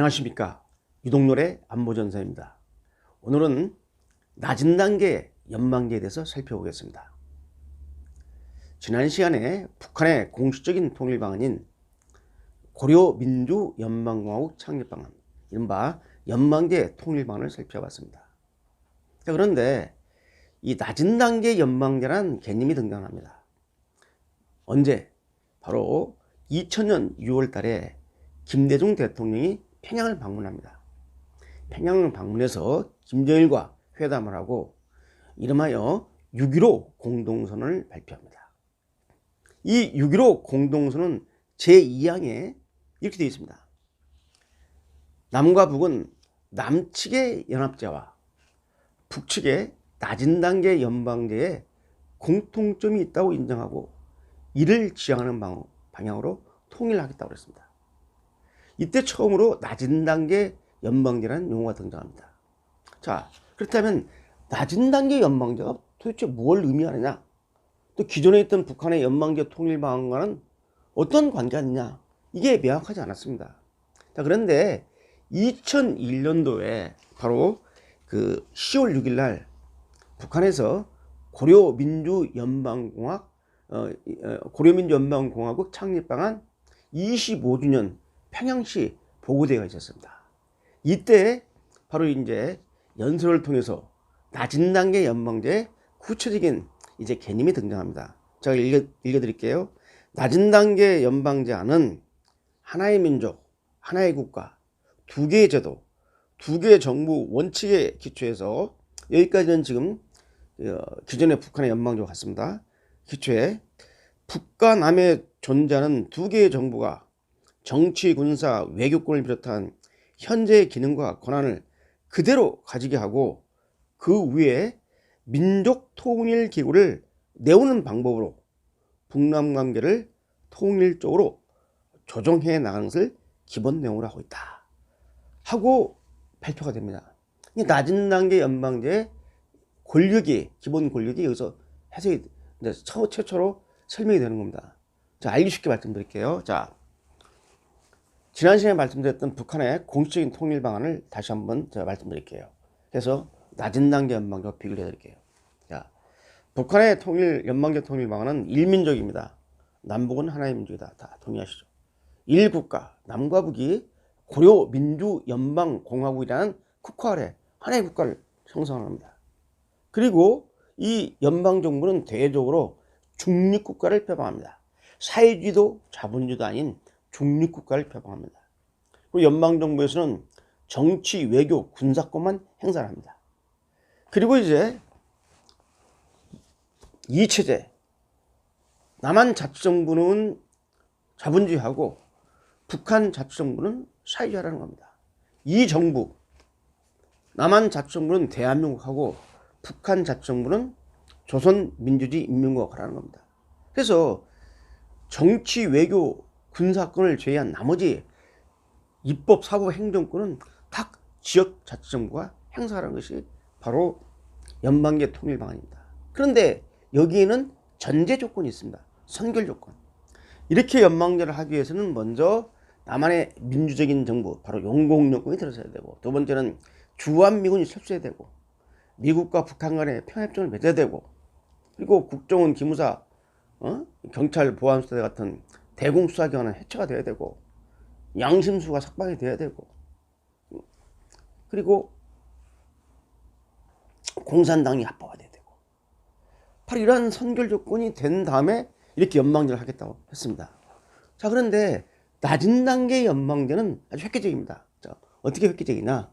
안녕하십니까 유동열의 안보전사입니다. 오늘은 낮은 단계 연방제에 대해서 살펴보겠습니다. 지난 시간에 북한의 공식적인 통일 방안인 고려민주연방공화국 창립 방안, 이른바 연방제 통일 방안을 살펴봤습니다. 자, 그런데 이 낮은 단계 연방제란 개념이 등장합니다. 언제? 바로 2000년 6월 달에 김대중 대통령이 평양을 방문합니다. 평양을 방문해서 김정일과 회담을 하고 이름하여 6.15 공동선을 발표합니다. 이 6.15 공동선은 제2항에 이렇게 되어 있습니다. 남과 북은 남측의 연합제와 북측의 낮은 단계 연방제에 공통점이 있다고 인정하고 이를 지향하는 방향으로 통일하겠다고 했습니다. 이때 처음으로 낮은 단계 연방제라는 용어가 등장합니다. 자, 그렇다면 낮은 단계 연방제가 도대체 뭘 의미하느냐? 또 기존에 있던 북한의 연방제 통일 방안과는 어떤 관계가 있냐? 이게 명확하지 않았습니다. 자, 그런데 2001년도에 바로 그 10월 6일 날 북한에서 고려민주연방공학 어, 어, 고려민주연방공화국 창립 방안 25주년 평양시 보고대회가 있었습니다. 이때 바로 이제 연설을 통해서 낮은 단계 연방제 구체적인 이제 개념이 등장합니다. 제가 읽어, 읽어드릴게요. 낮은 단계 연방제 안은 하나의 민족, 하나의 국가, 두 개의 제도, 두 개의 정부 원칙에 기초해서 여기까지는 지금 어, 기존의 북한의 연방제와 같습니다. 기초에 북과 남에 존재하는 두 개의 정부가 정치, 군사, 외교권을 비롯한 현재의 기능과 권한을 그대로 가지게 하고 그 위에 민족 통일 기구를 내오는 방법으로 북남 관계를 통일적으로 조정해 나가는 것을 기본 내용으로 하고 있다. 하고 발표가 됩니다. 낮은 단계 연방제의 권력이 기본 권력이 여기서 해석이 최초로 설명이 되는 겁니다. 자, 알기 쉽게 말씀드릴게요. 자, 지난 시간에 말씀드렸던 북한의 공식적인 통일 방안을 다시 한번 제가 말씀드릴게요. 그래서 낮은 단계 연방제와 비교를 해드릴게요. 자, 북한의 통일 연방제 통일 방안은 일민족입니다. 남북은 하나의 민족이다. 다 동의하시죠? 일국가 남과 북이 고려 민주 연방 공화국이라는 국가 아래 하나의 국가를 형성합니다. 그리고 이 연방 정부는 대외적으로 중립 국가를 표방합니다. 사회주의도 자본주의도 아닌 중립국가를 표방합니다. 그리고 연방정부에서는 정치, 외교, 군사권만 행사를 합니다. 그리고 이제 이 체제, 남한 자치정부는 자본주의하고 북한 자치정부는 사회주의라는 겁니다. 이 정부, 남한 자치정부는 대한민국하고 북한 자치정부는 조선민주주의 인민공화국이라는 겁니다. 그래서 정치, 외교, 군사권을 제외한 나머지 입법, 사법, 행정권은 각 지역 자치정부가 행사하는 것이 바로 연방제 통일 방안입니다. 그런데 여기에는 전제 조건이 있습니다. 선결 조건. 이렇게 연방제를 하기 위해서는 먼저 남한의 민주적인 정부, 바로 용공여건이 들어서야 되고, 두 번째는 주한미군이 철수해야 되고, 미국과 북한 간의 평협정을 맺어야 되고, 그리고 국정원, 기무사, 어? 경찰, 보안수사 같은 대공수사기관은 해체가 돼야 되고 양심수가 석방이 돼야 되고 그리고 공산당이 합법화돼야 되고 바로 이러한 선결 조건이 된 다음에 이렇게 연방제를 하겠다고 했습니다. 자 그런데 낮은 단계 연방제는 아주 획기적입니다. 자, 어떻게 획기적이냐?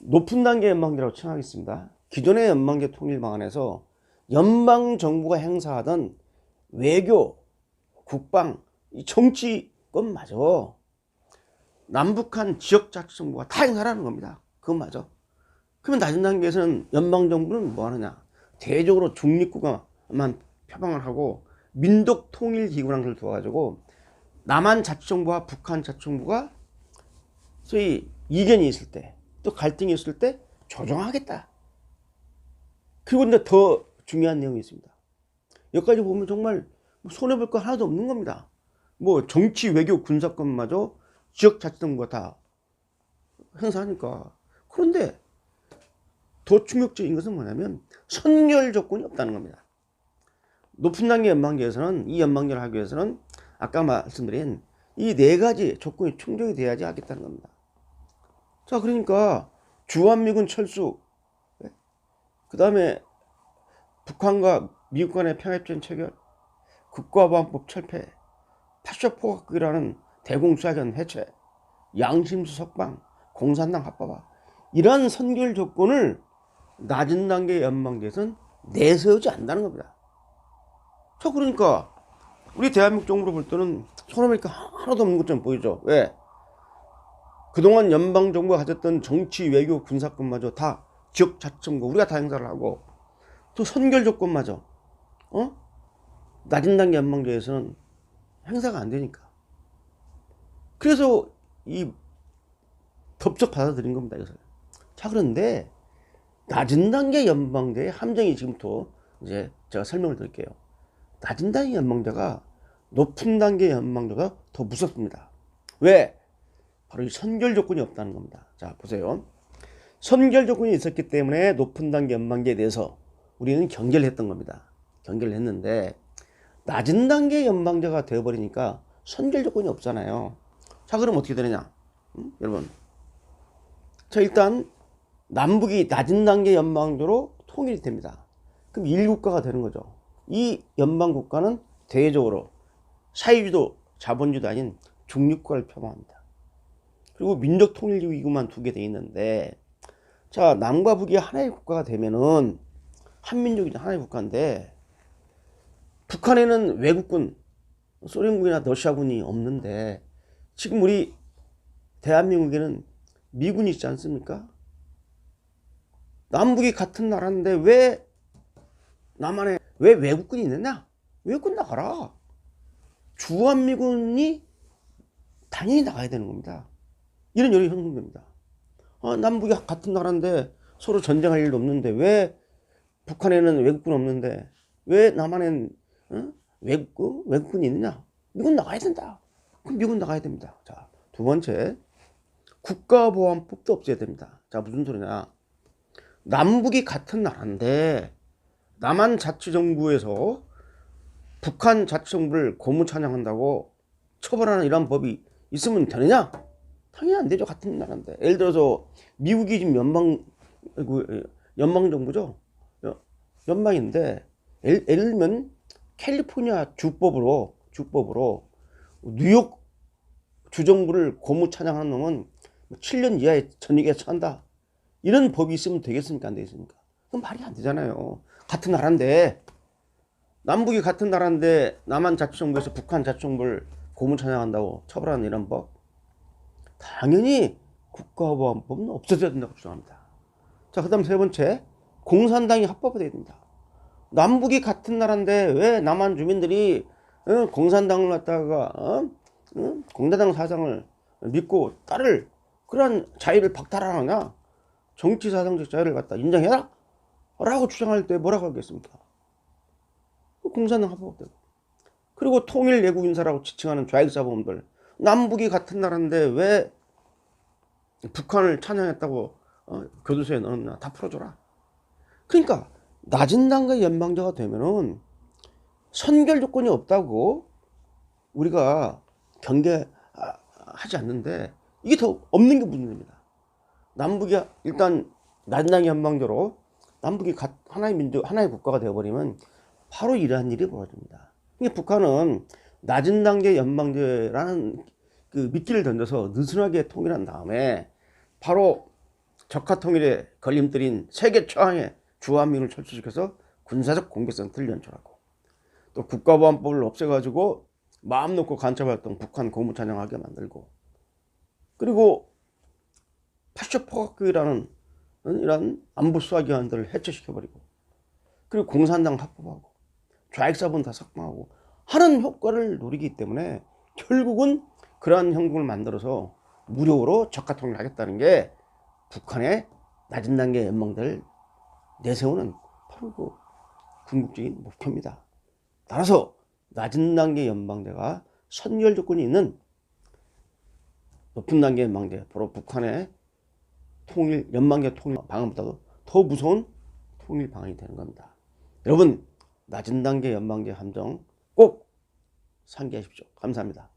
높은 단계 연방제라고 칭하겠습니다. 기존의 연방제 통일 방안에서 연방 정부가 행사하던 외교, 국방, 정치권 맞아. 남북한 지역자치정부가 다 행사라는 겁니다. 그건 맞아. 그러면 낮은 단계에서는 연방정부는 뭐 하느냐. 대적으로 중립국가만 표방을 하고 민족 통일 기구라는 걸 두어가지고 남한 자치정부와 북한 자치정부가 소위 이견이 있을 때 또 갈등이 있을 때 조정하겠다. 그리고 근데 더 중요한 내용이 있습니다. 여기까지 보면 정말 뭐 손해볼 거 하나도 없는 겁니다. 뭐 정치, 외교, 군사권마저 지역자치정부가 다 행사하니까. 그런데 더 충격적인 것은 뭐냐면 선결 조건이 없다는 겁니다. 높은 단계 연방제에서는 이 연방제를 하기 위해서는 아까 말씀드린 이 네 가지 조건이 충족이 돼야지 하겠다는 겁니다. 자, 그러니까 주한미군 철수, 그 다음에 북한과 미국 간의 평화협정 체결, 국가보안법 철폐, 파쇼포각이라는 대공수사권 해체, 양심수 석방, 공산당 합법화 이러한 선결 조건을 낮은 단계 연방제에서는 내세우지 않는다는 겁니다. 저 그러니까 우리 대한민국 정부로 볼 때는 손해니까 하나도 없는 것처럼 보이죠. 왜? 그동안 연방 정부가 가졌던 정치, 외교, 군사권마저 다 지역 자치정부 우리가 다 행사를 하고 또 선결 조건마저 어 낮은 단계 연방제에서는 행사가 안 되니까 그래서 이 덥석 받아들인 겁니다 이것을 자 그런데 낮은 단계 연방제의 함정이 지금부터 이제 제가 설명을 드릴게요 낮은 단계 연방제가 높은 단계 연방제가 더 무섭습니다 왜 바로 이 선결 조건이 없다는 겁니다. 자, 보세요. 선결 조건이 있었기 때문에 높은 단계 연방제에 대해서 우리는 경계를 했던 겁니다. 경계를 했는데 낮은 단계 연방제가 되어버리니까 선결 조건이 없잖아요. 자, 그럼 어떻게 되느냐? 음? 여러분. 자, 일단 남북이 낮은 단계 연방제로 통일이 됩니다. 그럼 1국가가 되는 거죠. 이 연방 국가는 대외적으로 사회주도 자본주도 아닌 중립국가를 표방합니다. 그리고 민족 통일기구만 두개돼 있는데 자 남과 북이 하나의 국가가 되면은 한민족이 하나의 국가인데 북한에는 외국군 소련군이나 러시아군이 없는데 지금 우리 대한민국에는 미군이 있지 않습니까? 남북이 같은 나라인데 왜 남한에 왜 외국군이 있느냐? 외국군 나가라. 주한미군이 당연히 나가야 되는 겁니다. 이런 일이 형성됩니다. 아, 남북이 같은 나라인데 서로 전쟁할 일도 없는데 왜 북한에는 외국군 없는데 왜 남한에 는 어? 외국 외국군이 있느냐? 미군 나가야 된다. 그럼 미군 나가야 됩니다. 자, 두 번째 국가보안법도 없애야 됩니다. 자, 무슨 소리냐? 남북이 같은 나라인데 남한 자치정부에서 북한 자치정부를 고무 찬양한다고 처벌하는 이런 법이 있으면 되느냐? 당연히 안 되죠. 같은 나라인데. 예를 들어서 미국이 지금 연방 그, 연방 정부죠. 연방인데 예를 들면 캘리포니아 주법으로 주법으로 뉴욕 주정부를 고무 찬양하는 놈은 7년 뭐 이하의 전역에 처한다. 이런 법이 있으면 되겠습니까? 안 되겠습니까? 그건 말이 안 되잖아요. 같은 나라인데 남북이 같은 나라인데 남한 자치정부에서 북한 자치정부를 고문 찬양한다고 처벌하는 이런 법 당연히 국가보안법은 없어져야 된다고 주장합니다. 자, 그 다음 세 번째, 공산당이 합법화돼야 됩니다. 남북이 같은 나라인데 왜 남한 주민들이 어, 공산당을 갖다가 어? 어? 공산당 사상을 믿고 따를 그러한 자유를 박탈하느냐? 정치 사상적 자유를 갖다 인정해라? 라고 주장할 때 뭐라고 하겠습니까? 공산당 합법화되고 그리고 통일 외국 인사라고 지칭하는 좌익사범들 남북이 같은 나라인데 왜 북한을 찬양했다고 어, 교도소에 넣었나 다 풀어줘라. 그러니까 낮은 단계 연방자가 되면은 선결 조건이 없다고 우리가 경계하지 않는데 이게 더 없는 게 문제입니다. 남북이 일단 낮은 단계 연방자로 남북이 하나의 민족, 하나의 국가가 되어버리면 바로 이러한 일이 벌어집니다. 그러니까 북한은 낮은 단계 연방제라는 그 미끼를 던져서 느슨하게 통일한 다음에 바로 적화 통일에 걸림돌인 세계 최강의 주한민을 철수시켜서 군사적 공개성을 연출하고 또 국가보안법을 없애가지고 마음 놓고 간첩활동 북한 고무 찬양하게 만들고 그리고 파쇼포각이라는 이런 안보 수사기관들을 해체시켜버리고 그리고 공산당 합법하고 좌익사본 다 석방하고 하는 효과를 노리기 때문에 결국은 그러한 형국을 만들어서 무료로 적화 통일을 하겠다는 게 북한의 낮은 단계 연방들을 내세우는 바로 그 궁극적인 목표입니다. 따라서 낮은 단계 연방제가 선결 조건이 있는 높은 단계 연방제, 바로 북한의 통일 연방제 통일 방안보다도 더 무서운 통일 방안이 되는 겁니다. 여러분 낮은 단계 연방제 함정 꼭 상기하십시오. 감사합니다.